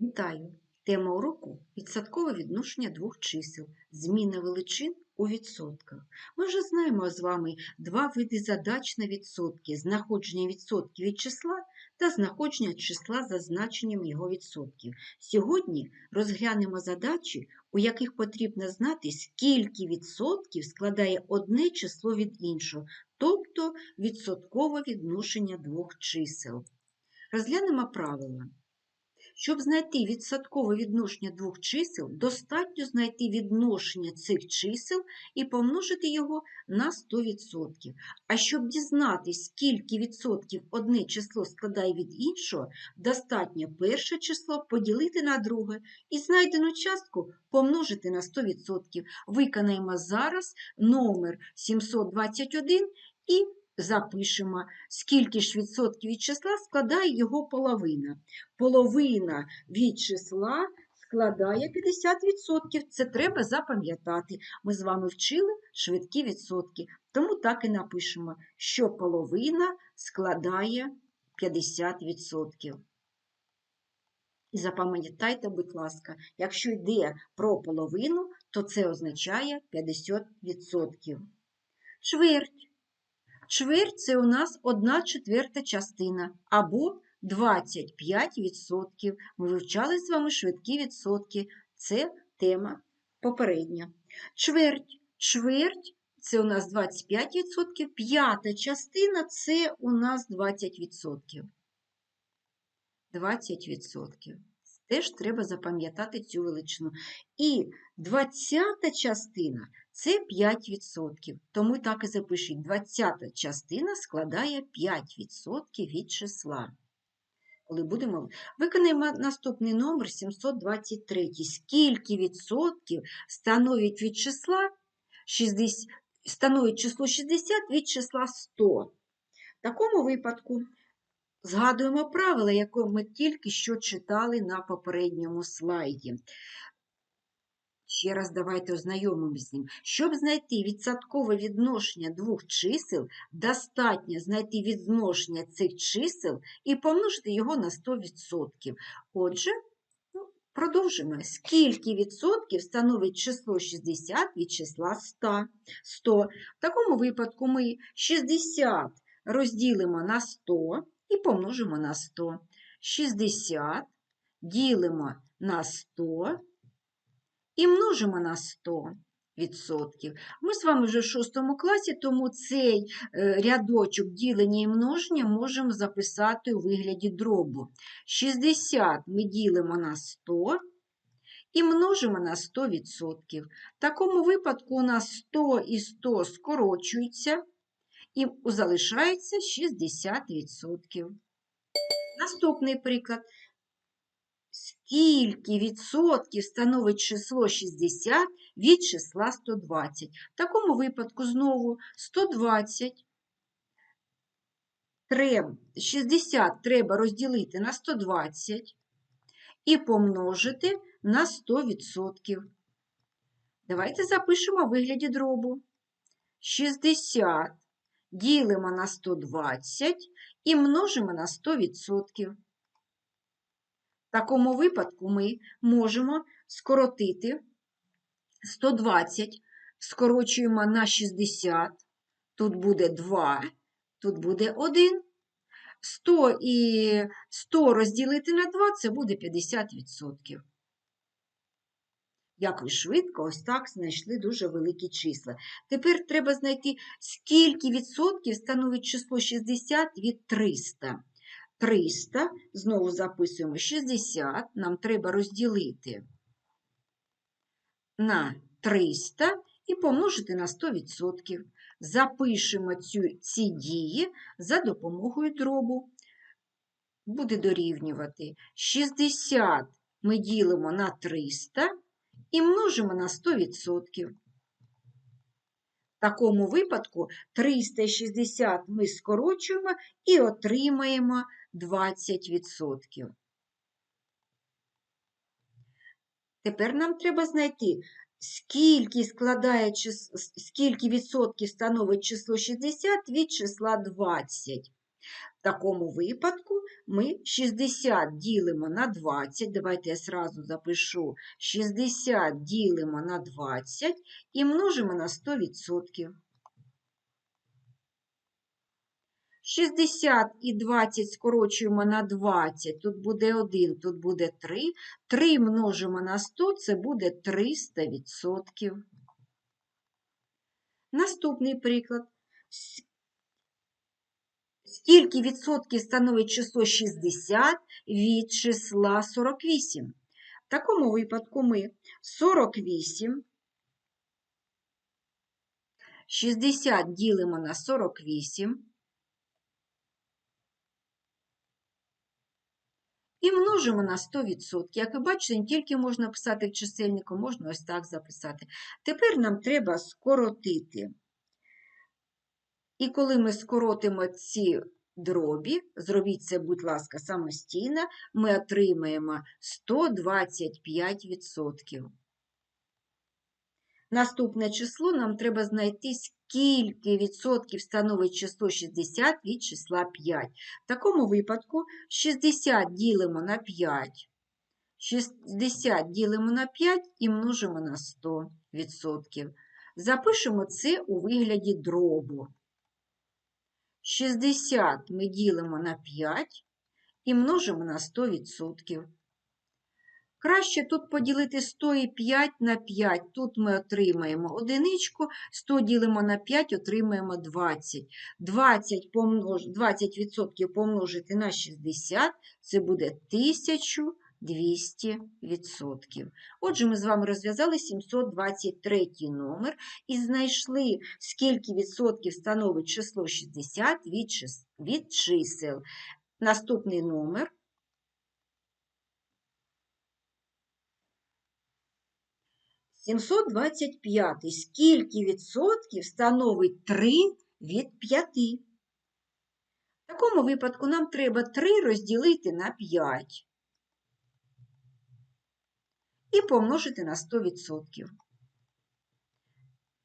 Вітаю! Тема уроку відсоткове відношення двох чисел, зміна величин у відсотках. Ми вже знаємо з вами два види задач на відсотки: знаходження відсотків від числа та знаходження числа за значенням його відсотків. Сьогодні розглянемо задачі, у яких потрібно знати, скільки відсотків складає одне число від іншого, тобто відсоткове відношення двох чисел. Розглянемо правила. Щоб знайти відсоткове відношення двох чисел, достатньо знайти відношення цих чисел і помножити його на 100%. А щоб дізнатися, скільки відсотків одне число складає від іншого, достатньо перше число поділити на друге і знайдену частку помножити на 100%. Виконаємо зараз номер 721 і запишемо, скільки ж відсотків від числа складає його половина. Половина від числа складає 50%. Це треба запам'ятати. Ми з вами вчили швидкі відсотки. Тому так і напишемо, що половина складає 50%. І запам'ятайте, будь ласка, якщо йде про половину, то це означає 50%. Чверть. Чверть – це у нас 1 четверта частина або 25%. Ми вивчали з вами швидкі відсотки. Це тема попередня. Чверть. Чверть – це у нас 25%. П'ята частина – це у нас 20%. 20%. Теж треба запам'ятати цю величину. І 20 частина це 5%. Тому так і запишіть. 20 частина складає 5% від числа. Коли будемо Виконаємо наступний номер 723. Скільки відсотків становить від числа 60, становить число 60 від числа 100? В такому випадку згадуємо правила, яке ми тільки що читали на попередньому слайді. Ще раз давайте ознайомимося з ним. Щоб знайти відсоткове відношення двох чисел, достатньо знайти відношення цих чисел і помножити його на 100%. Отже, ну, продовжимо. Скільки відсотків становить число 60 від числа 100? 100. В такому випадку ми 60 розділимо на 100 і помножимо на 100. 60 ділимо на 100 і множимо на 100 відсотків. Ми з вами вже в 6 класі, тому цей е, рядочок ділення і множення можемо записати у вигляді дробу. 60 ми ділимо на 100 і множимо на 100%. В такому випадку у нас 100 і 100 скорочуються, і залишається 60%. Наступний приклад. Скільки відсотків становить число 60 від числа 120? В такому випадку знову 120 60 треба розділити на 120 і помножити на 100%. Давайте запишемо в вигляді дробу. 60 ділимо на 120 і множимо на 100%. В такому випадку ми можемо скоротити 120, скорочуємо на 60, тут буде 2, тут буде 1. 100 і 100 розділити на 2 це буде 50%. Як ви швидко ось так знайшли дуже великі числа. Тепер треба знайти, скільки відсотків становить число 60 від 300. 300, знову записуємо 60, нам треба розділити на 300 і помножити на 100%. Запишемо цю, ці дії за допомогою дробу. Буде дорівнювати 60 ми ділимо на 300 і множимо на 100%. В такому випадку 360 ми скорочуємо і отримаємо 20%. Тепер нам треба знайти, скільки складає скільки відсотків становить число 60 від числа 20. В такому випадку ми 60 ділимо на 20. Давайте я сразу запишу 60 ділимо на 20 і множимо на 100%. 60 і 20 скорочуємо на 20, тут буде 1, тут буде 3. 3 множимо на 100, це буде 300%. Наступний приклад. Скільки відсотків становить число 60 від числа 48? В такому випадку ми 48, 60 ділимо на 48 і множимо на 100%. Як ви бачите, не тільки можна писати в чисельнику, можна ось так записати. Тепер нам треба скоротити. І коли ми скоротимо ці дробі, зробіть це, будь ласка, самостійно, ми отримаємо 125%. Наступне число нам треба знайти, скільки відсотків становить число 60 від числа 5. В такому випадку 60 ділимо на 5. 60 ділимо на 5 і множимо на 100%. Запишемо це у вигляді дробу. 60 ми ділимо на 5 і множимо на 100%. Краще тут поділити 100 і 5 на 5. Тут ми отримаємо одиничку, 100 ділимо на 5, отримаємо 20. 20%, помнож... 20 помножити на 60 це буде 1200%. Отже, ми з вами розв'язали 723 номер і знайшли, скільки відсотків становить число 60 від, чис... від чисел. Наступний номер. 725. Скільки відсотків становить 3 від 5? В такому випадку нам треба 3 розділити на 5 і помножити на 100%.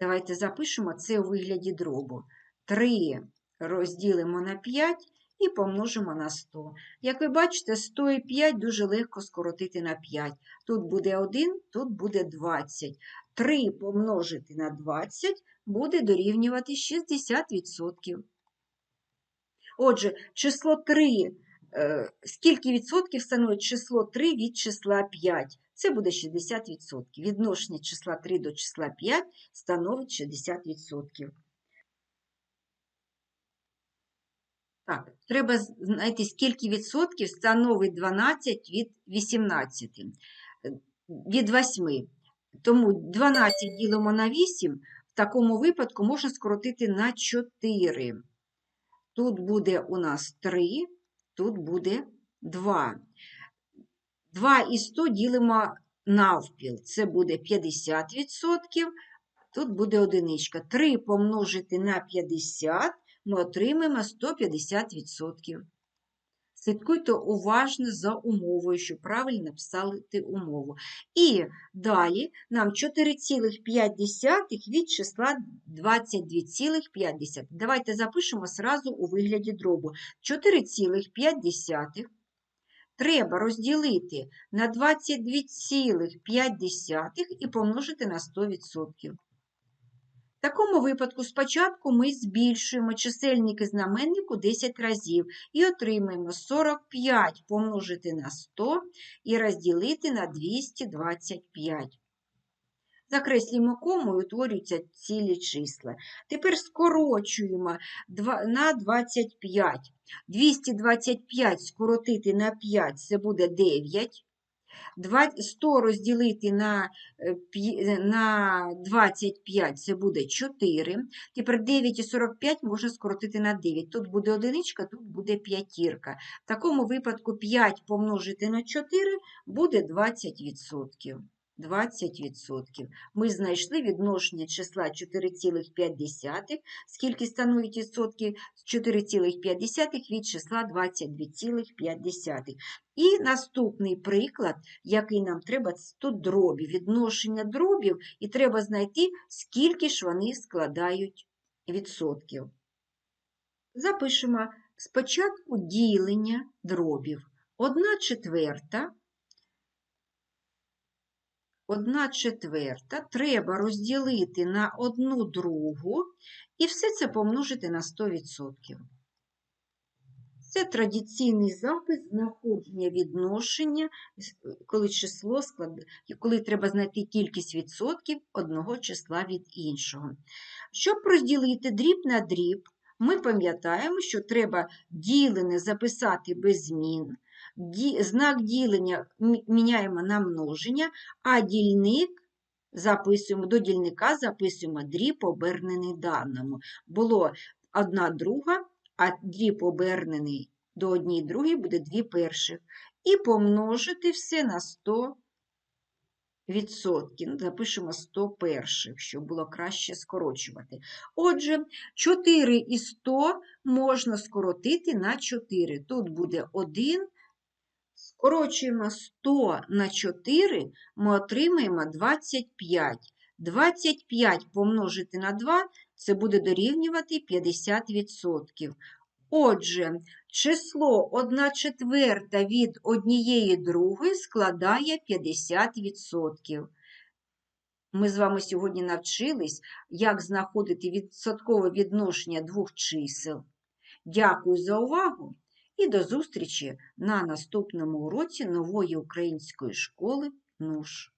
Давайте запишемо це у вигляді дробу. 3 розділимо на 5 і помножимо на 100. Як ви бачите, 100 і 5 дуже легко скоротити на 5. Тут буде 1, тут буде 20. 3 помножити на 20 буде дорівнювати 60%. Отже, число 3, е, скільки відсотків становить число 3 від числа 5? Це буде 60%. Відношення числа 3 до числа 5 становить 60%. Так, треба знайти, скільки відсотків становить 12 від 18, е, від 8. Тому 12 ділимо на 8, в такому випадку можна скоротити на 4. Тут буде у нас 3, тут буде 2. 2 і 100 ділимо навпіл. Це буде 50%, тут буде одиничка. 3 помножити на 50 ми отримаємо 150%. Слідкуйте уважно за умовою, щоб правильно написали умову. І далі нам 4,5 від числа 22,5. Давайте запишемо зразу у вигляді дробу. 4,5 треба розділити на 22,5 і помножити на 100%. В такому випадку спочатку ми збільшуємо чисельник і знаменник у 10 разів і отримаємо 45 помножити на 100 і розділити на 225. Закреслюємо кому і утворюються цілі числа. Тепер скорочуємо на 25. 225 скоротити на 5 це буде 9. 100 розділити на е, е, на 25 це буде 4. Тепер 9 і 45 можна скоротити на 9. Тут буде одиничка, тут буде п'ятірка. В такому випадку 5 помножити на 4 буде 20%. 20%. Ми знайшли відношення числа 4,5, скільки становить відсотків 4,5 від числа 22,5. І наступний приклад, який нам треба, це тут дробі, відношення дробів, і треба знайти, скільки ж вони складають відсотків. Запишемо Спочатку ділення дробів. Одна четверта. Одна четверта треба розділити на одну другу і все це помножити на 100%. Це традиційний запис знаходження відношення, коли число склад... коли треба знайти кількість відсотків одного числа від іншого. Щоб розділити дріб на дріб, ми пам'ятаємо, що треба ділене записати без змін, знак ділення міняємо на множення, а дільник записуємо, до дільника записуємо дріб обернений даному. Було одна друга, а дріб обернений до однієї другої буде дві перших. І помножити все на 100 відсотків. Ну, Запишемо 100 перших, щоб було краще скорочувати. Отже, 4 і 100 можна скоротити на 4. Тут буде 1. Скорочуємо 100 на 4, ми отримаємо 25. 25 помножити на 2 це буде дорівнювати 50%. Отже, число 1 четверта від однієї другої складає 50%. Ми з вами сьогодні навчились, як знаходити відсоткове відношення двох чисел. Дякую за увагу і до зустрічі на наступному уроці нової української школи НУШ.